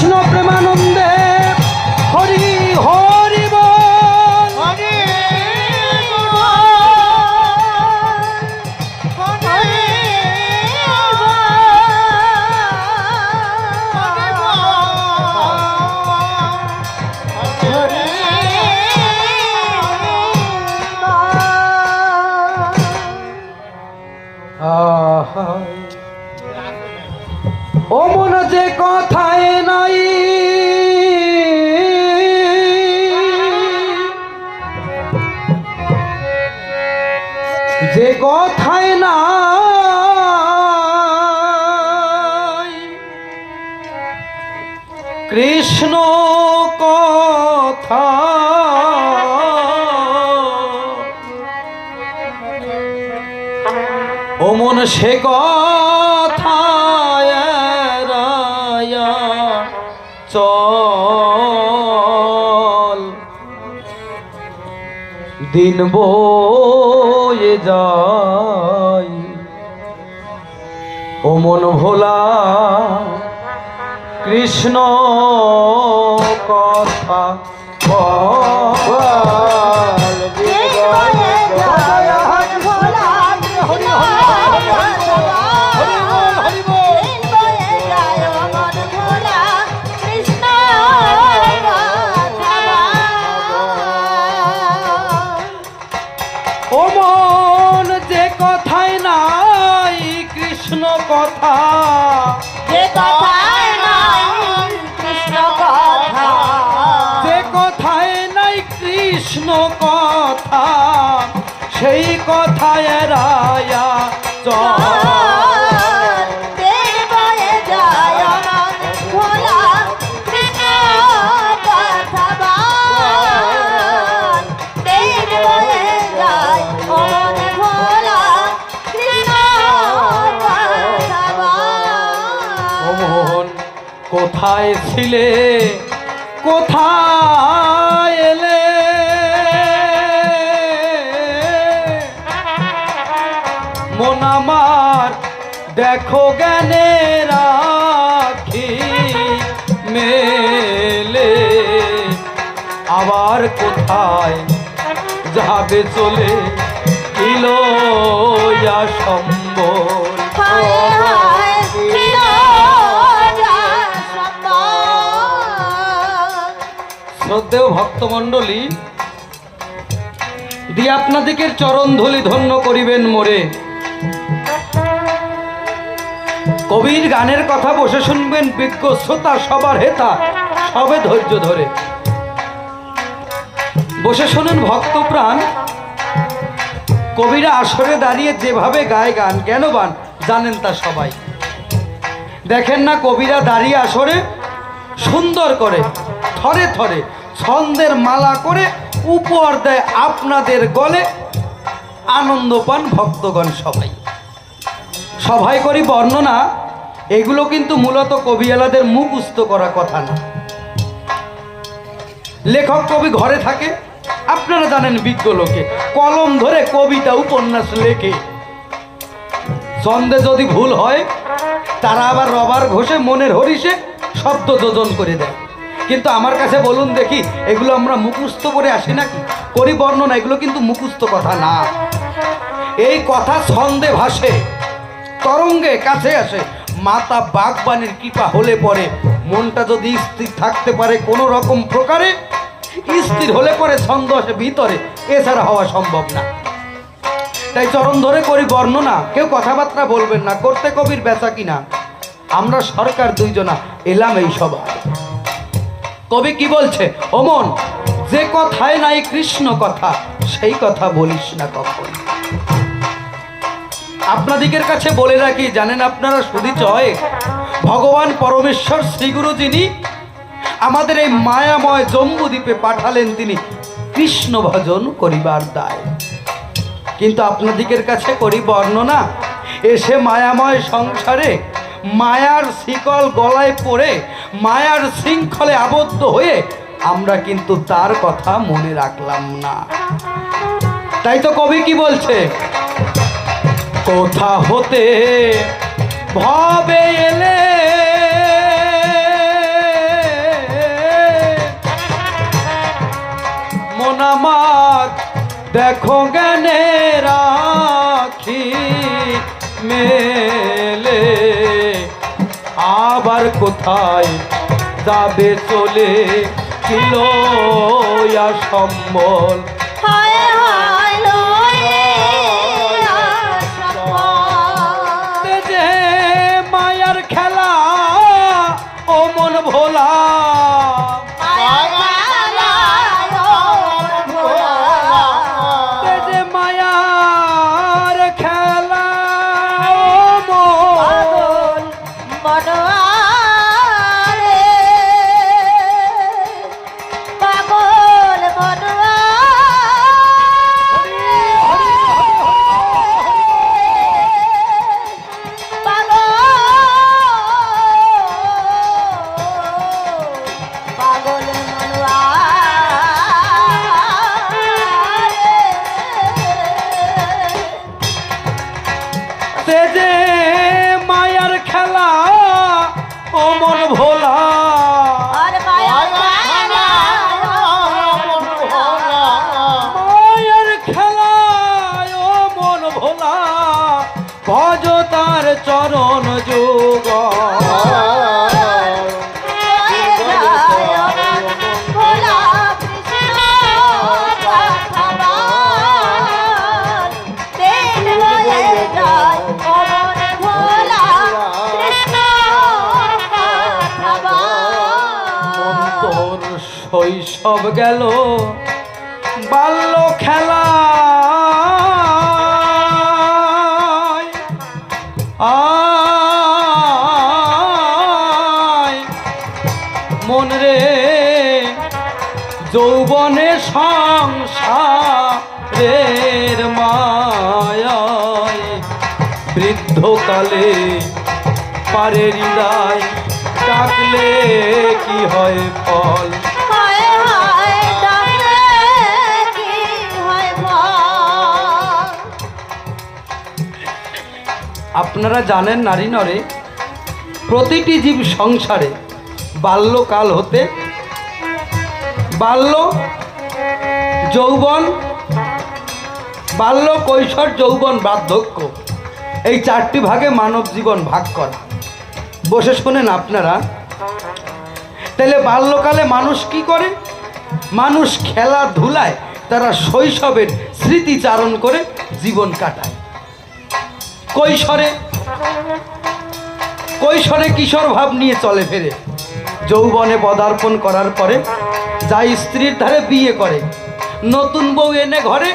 কৃষ্ণ প্রেমানন্দে হরি হরি। ও মন যে কথায় কথায় না কৃষ্ণ কথা। ও মন সে কথা চল। দিন বয়ে যায় ও মন ভোলা কৃষ্ণ কথা বল সেই কথায় রায়া চল। কোথায় ছিলে? কোথায়? দেখো জ্ঞানে রাখি মেলে। আবার কোথায় যাবে চলে ইলোয়া সম্ভব শ্রদ্ধেয় ভক্তমণ্ডলী দিয়ে চরণ ধুলি ধন্য করিবেন মোরে কবির গানের কথা বসে শুনবেন বিজ্ঞ শ্রোতা সবার হেতা, সবে ধৈর্য ধরে। বসে শুনুন ভক্ত প্রাণ। কবিরা আসরে দাঁড়িয়ে যেভাবে গায় গান, কেন বান, জানেন তা সবাই। দেখেন না কবিরা দাঁড়িয়ে আসরে, সুন্দর করে, থরে থরে, ছন্দের মালা করে উপহার দেয় আপনাদের গলে। আনন্দ পান ভক্তগণ সবাই। সবাই করি বর্ণনা, এগুলো কিন্তু মূলত কবিয়ালাদের মুখস্থ করা কথা না। লেখক কবি ঘরে থাকে, আপনারা জানেন বিজ্ঞ লোকে, কলম ধরে কবিতা উপন্যাস লেখে। ছন্দে যদি ভুল হয়, তারা আবার রবার ঘষে মনের হরিষে শব্দ যোজন করে দেয়। কিন্তু আমার কাছে বলুন দেখি, এগুলো আমরা মুখস্থ করে আসি নাকি? করি বর্ণনা, এগুলো কিন্তু মুখস্থ কথা না। এই কথা ছন্দে ভাসে। তরঙ্গে কাছে আসে। মাতা বাগবানের কৃপা হলে পরে মনটা যদি স্থির থাকতে পারে কোনো রকম প্রকারে, স্থির হলে পরে ছন্দ আসে ভিতরে। এছাড়া হওয়া সম্ভব না। তাই চরণ ধরে করি বর্ণনা। কেউ কথাবার্তা বলবেন না, করতে কবির বেচা কিনা। আমরা সরকার দুইজনা এলাম এই সভা কবি কি বলছে? অমন যে কথায় নাই কৃষ্ণ কথা, সেই কথা বলিস না কখন। আপনাদিকের কাছে বলে রাখি, জানেন আপনারা শুধু চয় ভগবান পরমেশ্বর শ্রীগুরু যিনি আমাদের এই মায়াময় জম্বুদ্বীপে পাঠালেন তিনি কৃষ্ণ ভজন করিবার দায়। কিন্তু আপনাদিকের কাছে করি বর্ণনা, এসে মায়াময় সংসারে মায়ার শিকল গলায় পড়ে, মায়ার শৃঙ্খলে আবদ্ধ হয়ে আমরা কিন্তু তার কথা মনে রাখলাম না। তাই তো কবি কি বলছে? কোথা হতে ভাবে এলে। মনামাত দেখো গানে রাখি মেলে। আবার কোথায় যাবে চলে? কিলো সম্বল মন রে। যৌবনে সংসারের মায়ায় বৃদ্ধকালে পারে হৃদয় ডাকলে কি হয় ফল? আপনারা জানেন নারী নরে প্রতিটি জীব সংসারে বাল্যকাল হতে, বাল্য যৌবন, বাল্য কৈশোর যৌবন বার্ধক্য। এই চারটি ভাগে মানব জীবন ভাগ করা। বসে শোনেন আপনারা। তাহলে বাল্যকালে মানুষ কি করে? মানুষ খেলাধুলায় তারা শৈশবের স্মৃতিচারণ করে জীবন কাটায়। কৈশোরে কৈশোরে কিশোর ভাব নিয়ে চলে ফেরে। যৌবনে পদার্পণ করার পরে যা স্ত্রীর ধারে বিয়ে করে, নতুন বউ এনে ঘরে,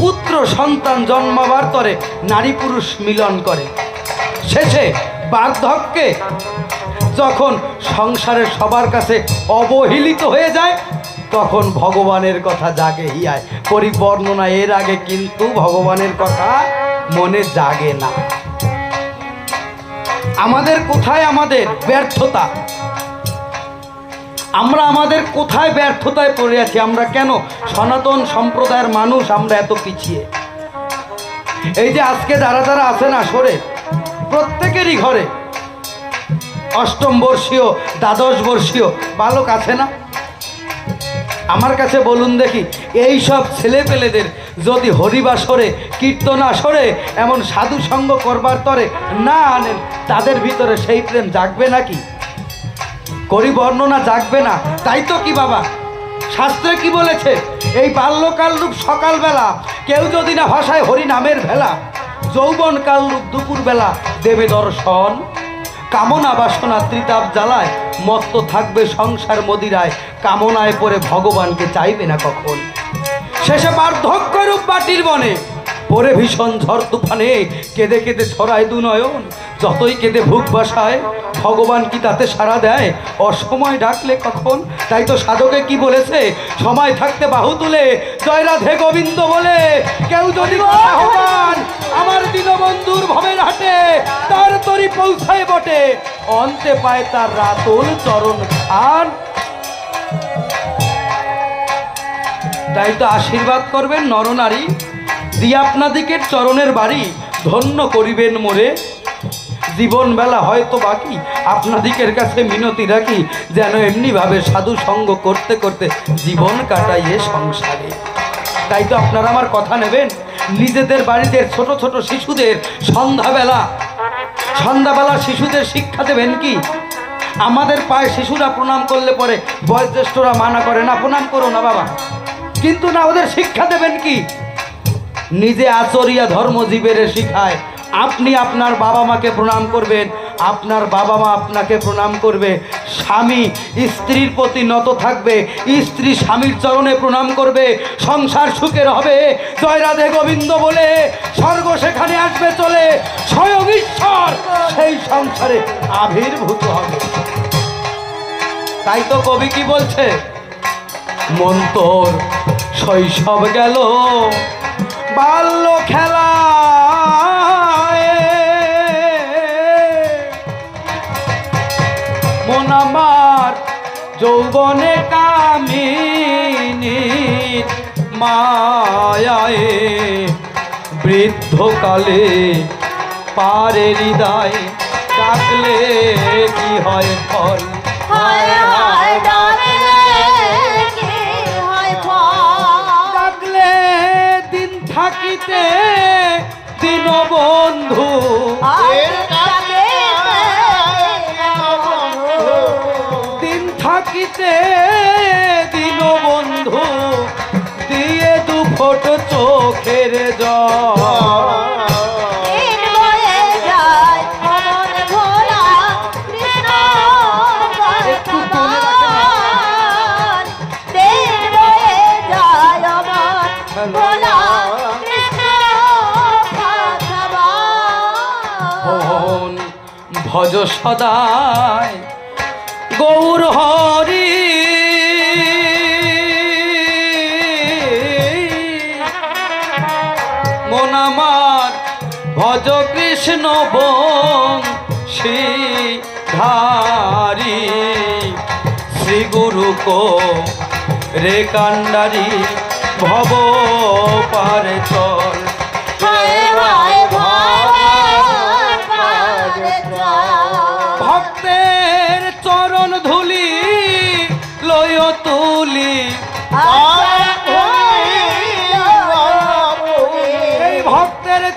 পুত্র সন্তান জন্মাবার তরে নারী পুরুষ মিলন করে। শেষে বার্ধক্যে যখন সংসারের সবার কাছে অবহেলিত হয়ে যায়, তখন ভগবানের কথা জাগে হিয়ায়। পরিবর্ণনা এর আগে কিন্তু ভগবানের কথা মনে জাগে না। আমাদের কোথায় আমাদের ব্যর্থতা? আমরা আমাদের কোথায় ব্যর্থতায় পড়ে আছি? আমরা কেন সনাতন সম্প্রদায়ের মানুষ? আমরা এত পিছিয়ে। এই যে আজকে যারা যারা আছেন আসরে, প্রত্যেকেরই ঘরে অষ্টম বর্ষীয়, দ্বাদশ বর্ষীয় বালক আছে না? আমার কাছে বলুন দেখি, এই সব ছেলে পেলেদের যদি হরিবাসরে, কীর্তন আসরে, এমন সাধু সঙ্গ করবার তরে না আনেন, তাদের ভিতরে সেই প্রেম জাগবে নাকি? করি বর্ণনা জাগবে না। তাই তো কি বাবা? শাস্ত্রে কি বলেছে? এই বাল্যকাল রূপ সকালবেলা, কেউ যদি না ভাষায় হরি নামের ভেলা যৌবন কাল রূপ দুপুরবেলা দেবে দর্শন। কামনা বাসনা ত্রিতাপ জ্বালায়, মত্ত থাকবে সংসার মদিরায়, কামনায় পড়ে ভগবানকে চাইবে না কখন। শেষে বার্ধক্য রূপ বাটির বনে, পরে ভীষণ ঝড় তুফানে কেঁদে কেঁদে ছড়ায় দু নয়ন যতই কেঁদে ভুক বাসায় ভগবান কি তাতে সাড়া দেয়? অসময় ডাকলে কখন? তাই তো সাধকে কি বলেছে? সময় থাকতে বাহু তুলে, জয় রাধে গোবিন্দ বলে, কেউ যদি ভগবান, আমার দীনবন্ধুর ভবের হাটে, তার তরি পৌঁছায় বটে, অন্তে পায় তার রাতুল চরণ খান তাই তো আশীর্বাদ করবেন নরনারী, দিয়ে আপনাদিকের চরণের বাড়ি ধন্য করিবেন মোরে। জীবন বেলা হয়তো বাকি আপনাদিকের কাছে মিনতি রাখি, যেন এমনিভাবে সাধু সঙ্গ করতে করতে জীবন কাটাইয়ে সংসারে। তাই তো আপনারা আমার কথা নেবেন, নিজেদের বাড়িতে ছোট ছোট শিশুদের সন্ধ্যাবেলা সন্ধ্যাবেলা শিশুদের শিক্ষা দেবেন কি? আমাদের পায়ে শিশুরা প্রণাম করলে পরে বয়োজ্যেষ্ঠরা মানা করে, না, প্রণাম করো না বাবা। কিন্তু না, ওদের শিক্ষা দেবেন কি? নিজে আচরিয়া ধর্মজীবের শিখায় আপনি আপনার বাবা মাকে প্রণাম করবেন, আপনার বাবা মা আপনাকে প্রণাম করবে, স্বামী স্ত্রীর প্রতি নত থাকবে, স্ত্রী স্বামীর চরণে প্রণাম করবে, সংসার সুখের হবে। জয় রাধে গোবিন্দ বলে স্বর্গ সেখানে আসবে চলে, স্বয়ং ঈশ্বর সেই সংসারে আবির্ভূত হবে। তাই তো কবি কি বলছে? মন্তর শৈশব গেল, বাল্য খেলা যৌবনে কামিনী মায়ায় বৃদ্ধকালে পারে হৃদয় ডাকলে কি হয় ফল? ডাকলে দিন থাকিতে দিন বন্ধু থাকিতে দিন বন্ধু? দিয়ে দু ফোট চোখের জল। দিন বয়ে যায় অমন মন আমার ভজ কৃষ্ণ বংশী ধারি শ্রী গুরু কো রে কান্ডারি ভব পারে চল। ভক্তের চরণ ধুলি লয় তুলি। এই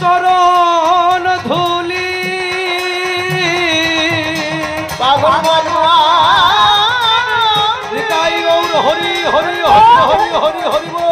চরণ ধুলি হরি হরি হরি হরি হরি হরি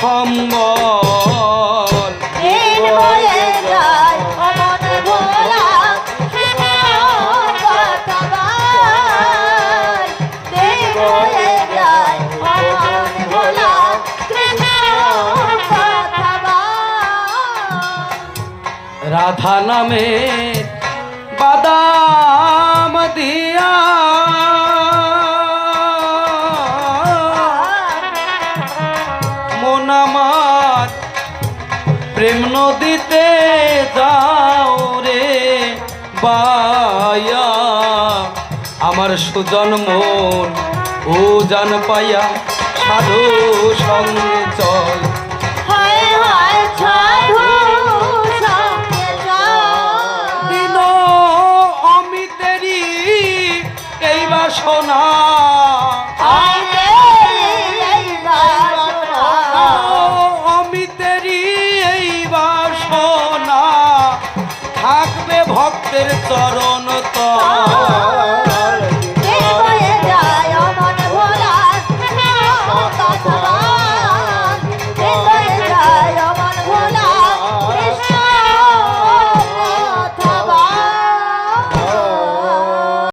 সম্বল বয়ে যায় অমন ভোলা কৃষ্ণ বর্তমান। দিন প্রেম নদীতে যাও রে বায়া। আমার সুজন মন ও জান পাইয়া সাধু সঙ্গে চল। অমিতেরই এই বাসনা।